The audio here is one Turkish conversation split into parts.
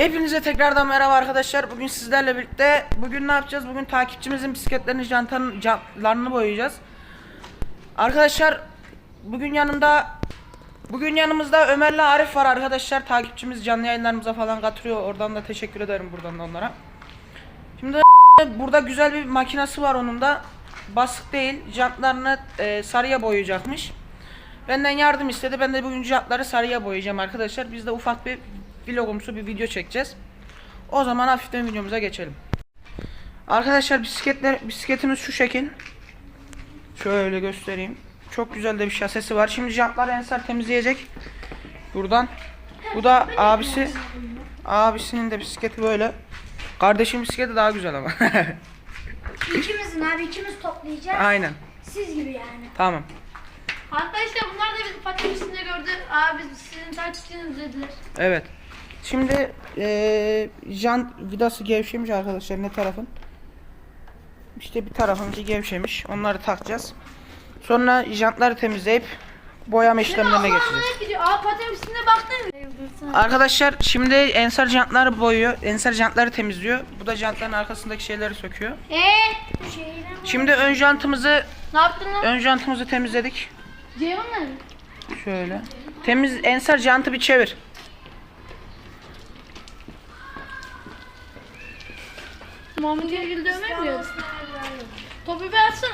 Hepinize tekrardan merhaba arkadaşlar. Bugün sizlerle birlikte bugün ne yapacağız? Bugün takipçimizin bisikletlerini, jantanın jantlarını boyayacağız. Arkadaşlar bugün yanımda bugün yanımızda Ömer'le Arif var arkadaşlar. Takipçimiz canlı yayınlarımıza falan katılıyor. Oradan da teşekkür ederim buradan da onlara. Şimdi burada güzel bir makinesi var onun da. Basık değil. Jantlarını e, sarıya boyayacakmış. Benden yardım istedi. Ben de bugün jantları sarıya boyayacağım arkadaşlar. Biz de ufak bir vlogumsu bir video çekeceğiz. O zaman hafiften videomuza geçelim. Arkadaşlar bisikletler bisikletimiz şu şekil. Şöyle göstereyim. Çok güzel de bir şasesi var. Şimdi jantları Ensar temizleyecek. Buradan. Bu da abisi. Abisinin de bisikleti böyle. Kardeşim bisikleti daha güzel ama. İkimizin abi ikimiz toplayacağız. Aynen. Siz gibi yani. Tamam. Arkadaşlar bunlar da bizim patatesinde gördü. Abi sizin takipçiniz dediler. Evet. Şimdi eee jant vidası gevşemiş arkadaşlar ne tarafın? İşte bir tarafınki gevşemiş. Onları takacağız. Sonra jantları temizleyip boyama işlemlerine geçeceğiz. Aa baktın? Arkadaşlar şimdi Ensar jantları boyuyor. Ensar jantları temizliyor. Bu da jantların arkasındaki şeyleri söküyor. Şimdi ön jantımızı ne yaptın lan? ön jantımızı temizledik. Ceyhun? Şöyle. Temiz Ensar jantı bir çevir. Muhammed Ergil dövme mi diyor? Topu bir atsana.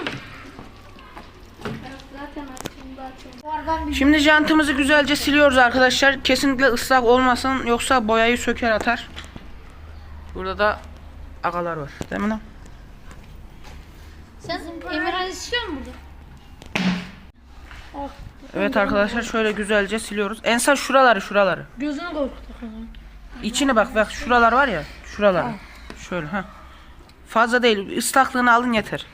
Şimdi jantımızı güzelce siliyoruz arkadaşlar. Kesinlikle ıslak olmasın yoksa boyayı söker atar. Burada da agalar var. Değil mi lan? Sen Emirhan istiyor musun burada? Evet arkadaşlar şöyle güzelce siliyoruz. Ensar şuraları şuraları. Gözünü korkuttuk. İçine bak bak şuralar var ya. Şuraları. Şöyle ha. Fazla değil. ıslaklığını alın yeter.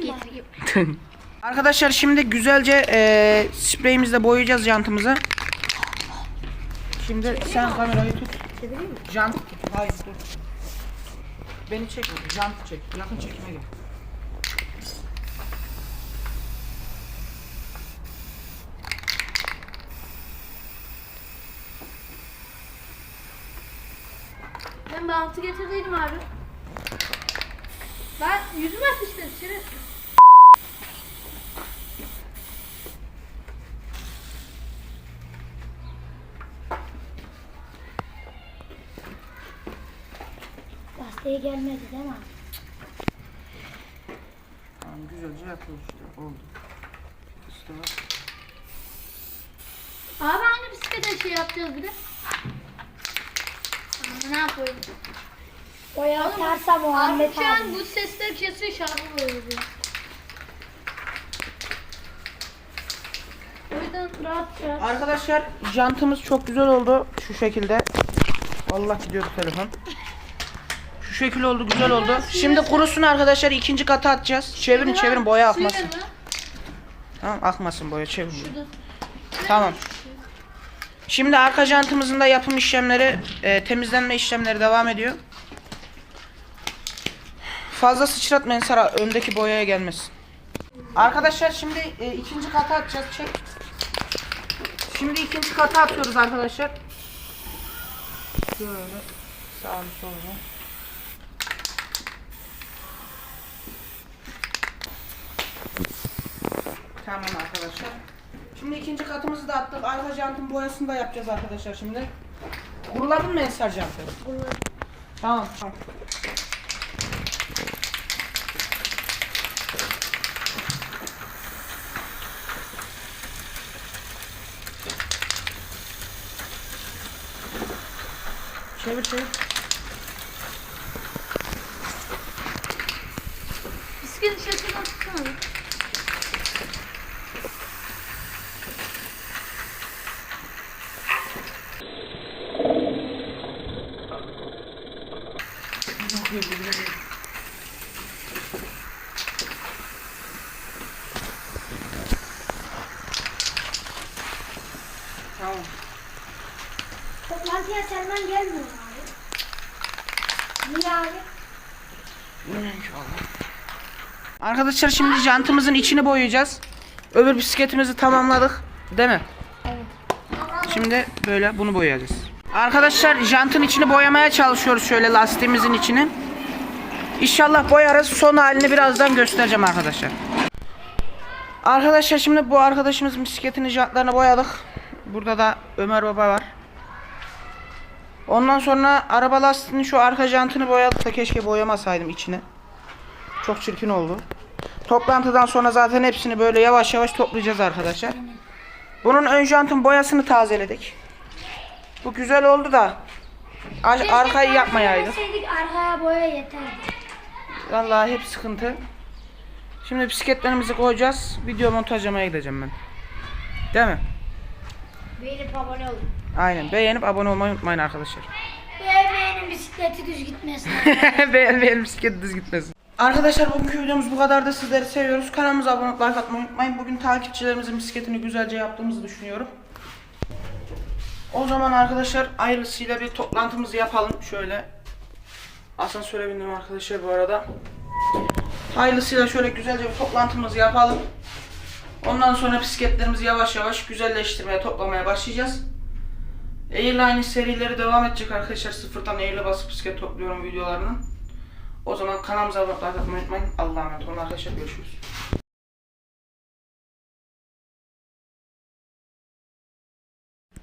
bir mı? Arkadaşlar şimdi güzelce eee spreyimizle boyayacağız jantımızı. Şimdi sen kamerayı tut. Jant. Hayır dur. Beni çekme. Jant çek. Yakın çekime gel. Ben bantı getirdiydim abi. Ben yüzüme sıçtım şerefsiz. Gazeteye gelmedi değil mi? Tamam güzelce yapıyoruz işte. Oldu. İşte bak. Abi hangi bisiklete şey yapacağız bir de? Ne yapayım? O yaparsa Muhammed Abi şu an abi. bu sesler kesiyor şarkı oluyor. O yüzden rahat rahat. Arkadaşlar jantımız çok güzel oldu. Şu şekilde. Allah gidiyor bu telefon. Şu şekil oldu güzel oldu. Şimdi kurusun arkadaşlar ikinci kata atacağız. Çevirin çevirin boya akmasın. Tamam akmasın boya çevirin. Şurada. Tamam. Şimdi arka jantımızın da yapım işlemleri, e, temizlenme işlemleri devam ediyor. Fazla sıçratmayın Sara öndeki boyaya gelmesin. Arkadaşlar şimdi e, ikinci kata atacağız. Çek. Şimdi ikinci kata atıyoruz arkadaşlar. Şöyle sağını solunu. Tamam arkadaşlar. Şimdi ikinci katımızı da attık. Arka jantın boyasını da yapacağız arkadaşlar şimdi. Kuruladın mı Ensar jantı? Tamam. tamam. Çevir çevir. Bisiklet şarkıdan tutsana. bir. Tamam. Toplantıya Selman gelmiyor abi. Niye abi? Arkadaşlar şimdi jantımızın içini boyayacağız. Öbür bisikletimizi tamamladık. Değil mi? Evet. Şimdi böyle bunu boyayacağız. Arkadaşlar jantın içini boyamaya çalışıyoruz şöyle lastiğimizin içini. İnşallah boyarız. Son halini birazdan göstereceğim arkadaşlar. Arkadaşlar şimdi bu arkadaşımızın bisikletini jantlarını boyadık. Burada da Ömer Baba var. Ondan sonra araba lastiğinin şu arka jantını boyadık da keşke boyamasaydım içine. Çok çirkin oldu. Toplantıdan sonra zaten hepsini böyle yavaş yavaş toplayacağız arkadaşlar. Bunun ön jantın boyasını tazeledik. Bu güzel oldu da ar- arkayı yapmayaydık. Yapmasaydık arkaya boya yeterdi. Vallahi hep sıkıntı. Şimdi bisikletlerimizi koyacağız. Video montajlamaya gideceğim ben. Değil mi? Beğenip abone olun. Aynen. Beğenip abone olmayı unutmayın arkadaşlar. Beğenmeyenin bisikleti düz gitmesin. Beğenmeyelim bisiklet düz gitmesin. Arkadaşlar bugünkü videomuz bu kadar da sizleri seviyoruz. Kanalımıza abone olup like atmayı unutmayın. Bugün takipçilerimizin bisikletini güzelce yaptığımızı düşünüyorum. O zaman arkadaşlar ayrılısıyla bir toplantımızı yapalım. Şöyle asansöre bindim arkadaşlar bu arada. Hayırlısıyla şöyle güzelce bir toplantımızı yapalım. Ondan sonra bisikletlerimizi yavaş yavaş güzelleştirmeye, toplamaya başlayacağız. Airline serileri devam edecek arkadaşlar. Sıfırdan airle basıp bisiklet topluyorum videolarını. O zaman kanalımıza abone olmayı unutmayın. Allah'a emanet olun arkadaşlar. Görüşürüz.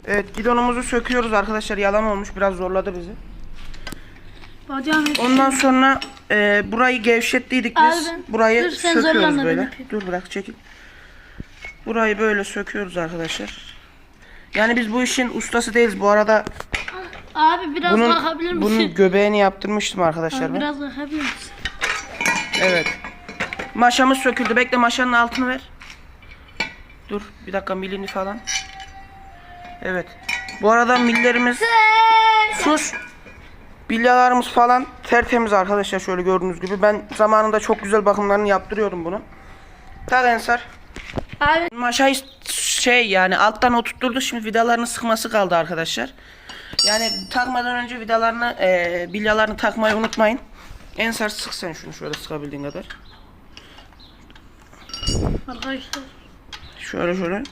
Evet gidonumuzu söküyoruz arkadaşlar. Yalan olmuş. Biraz zorladı bizi. Bacağım Ondan sonra e, burayı gevşettiydik biz. Abi burayı dur sen söküyoruz zorlama, böyle. Dur bırak çekil. Burayı böyle söküyoruz arkadaşlar. Yani biz bu işin ustası değiliz. Bu arada Abi biraz bunun kalkabilir misin? bunun göbeğini yaptırmıştım arkadaşlar Abi ben. biraz kalkabilir misin? Evet. Maşamız söküldü. Bekle maşanın altını ver. Dur bir dakika milini falan. Evet. Bu arada millerimiz sus. Bilyalarımız falan tertemiz arkadaşlar şöyle gördüğünüz gibi. Ben zamanında çok güzel bakımlarını yaptırıyordum bunu. Tak Ensar. Abi Maşayı şey yani alttan oturtturdu şimdi vidalarını sıkması kaldı arkadaşlar. Yani takmadan önce vidalarını e, bilyalarını takmayı unutmayın. Ensar sık sen şunu şöyle sıkabildiğin kadar. arkadaşlar. Şöyle şöyle.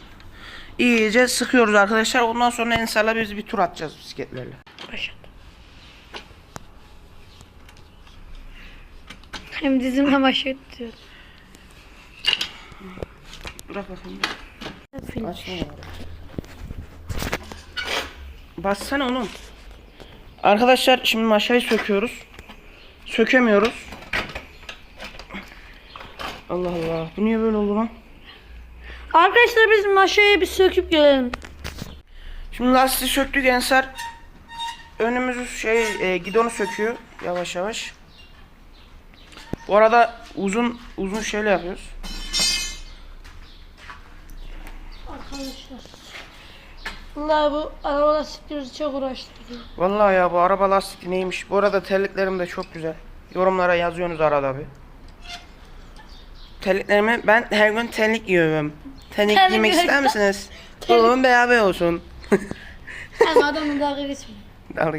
İyice sıkıyoruz arkadaşlar. Ondan sonra Ensar'la biz bir tur atacağız bisikletlerle. Hem dizimle başı tutuyor. Bırak bakayım. Ya. Bassana oğlum. Arkadaşlar şimdi maşayı söküyoruz. Sökemiyoruz. Allah Allah. Bu niye böyle oldu lan? Arkadaşlar biz maşayı bir söküp gelelim. Şimdi lastiği söktük Ensar. Önümüzü şey e, gidonu söküyor yavaş yavaş. Bu arada uzun uzun şeyle yapıyoruz. Arkadaşlar. Vallahi bu araba lastikleri çok uğraştırıyor. Vallahi ya bu araba lastiği neymiş? Bu arada terliklerim de çok güzel. Yorumlara yazıyorsunuz arada bir. Terliklerimi ben her gün terlik giyiyorum. Terlik Terlik giymek ister misiniz? Oğlum beraber olsun. Hem adamın dalga geçmiyor. Dalga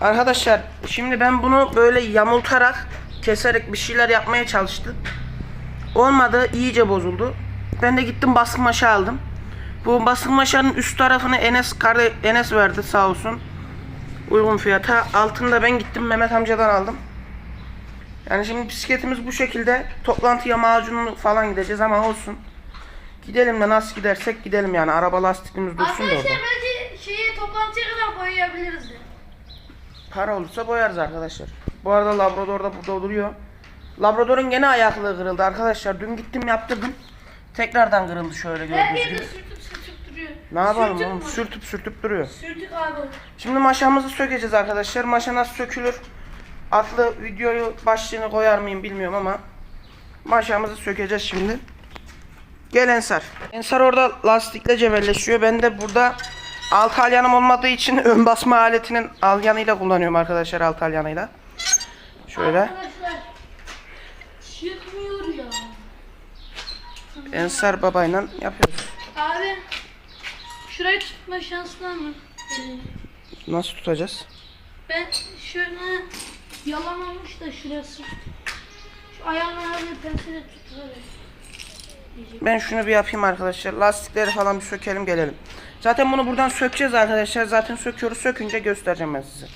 Arkadaşlar şimdi ben bunu böyle yamultarak keserek bir şeyler yapmaya çalıştım. Olmadı iyice bozuldu. Ben de gittim baskı maşa aldım. Bu baskı maşanın üst tarafını Enes karde Enes verdi sağ olsun. Uygun fiyata. Altında ben gittim Mehmet amcadan aldım. Yani şimdi bisikletimiz bu şekilde. Toplantıya macununu falan gideceğiz ama olsun. Gidelim de nasıl gidersek gidelim yani. Araba lastikimiz dursun da orada. Arkadaşlar belki şeyi toplantıya kadar boyayabiliriz de. Para olursa boyarız arkadaşlar. Bu arada Labrador da burada duruyor. Labrador'un gene ayaklığı kırıldı arkadaşlar. Dün gittim yaptırdım. Tekrardan kırıldı şöyle gördüğünüz gibi. sürtüp. Ne yapalım Sürtük oğlum? mü? Sürtüp sürtüp duruyor. Sürtük abi. Şimdi maşamızı sökeceğiz arkadaşlar. Maşa nasıl sökülür? Atlı videoyu başlığını koyar mıyım bilmiyorum ama maşamızı sökeceğiz şimdi. Gel Ensar. Ensar orada lastikle cebelleşiyor. Ben de burada alt alyanım olmadığı için ön basma aletinin alyanıyla kullanıyorum arkadaşlar alt alyanıyla. Şöyle. Arkadaşlar. Çıkmıyor ya. Ensar babayla yapıyoruz. Abi. Şurayı tutma şansı var mı? Nasıl tutacağız? Ben şöyle yalan olmuş da şurası. Şu ayağını abi pensele tutuyorum. Ben şunu bir yapayım arkadaşlar. Lastikleri falan bir sökelim gelelim. Zaten bunu buradan sökeceğiz arkadaşlar. Zaten söküyoruz. Sökünce göstereceğim ben size.